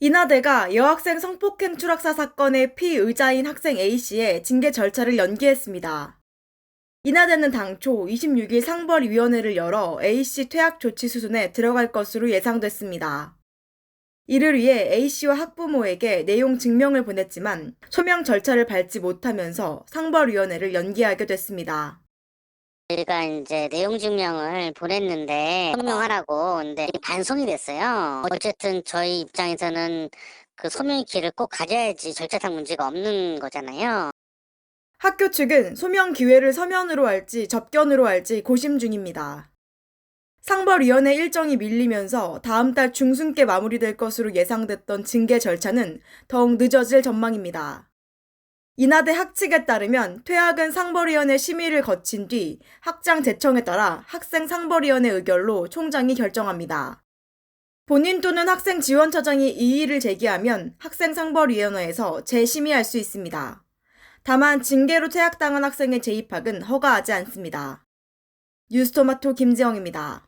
인하대가 여학생 성폭행 추락사 사건의 피의자인 학생 A씨의 징계 절차를 연기했습니다. 인하대는 당초 26일 상벌위원회를 열어 A씨 퇴학 조치 수순에 들어갈 것으로 예상됐습니다. 이를 위해 A씨와 학부모에게 내용 증명을 보냈지만 소명 절차를 밟지 못하면서 상벌위원회를 연기하게 됐습니다. 저희가 이제 내용 증명을 보냈는데 소명하라고 근데 반송이 됐어요. 어쨌든 저희 입장에서는 그 소명의 길을 꼭 가져야지 절차상 문제가 없는 거잖아요. 학교 측은 소명 기회를 서면으로 할지 접견으로 할지 고심 중입니다. 상벌위원회 일정이 밀리면서 다음 달 중순께 마무리될 것으로 예상됐던 징계 절차는 더욱 늦어질 전망입니다. 인하대 학측에 따르면 퇴학은 상벌위원회 심의를 거친 뒤 학장 제청에 따라 학생 상벌위원회 의결로 총장이 결정합니다. 본인 또는 학생 지원처장이 이의를 제기하면 학생 상벌위원회에서 재심의할 수 있습니다. 다만 징계로 퇴학당한 학생의 재입학은 허가하지 않습니다. 뉴스토마토 김지영입니다.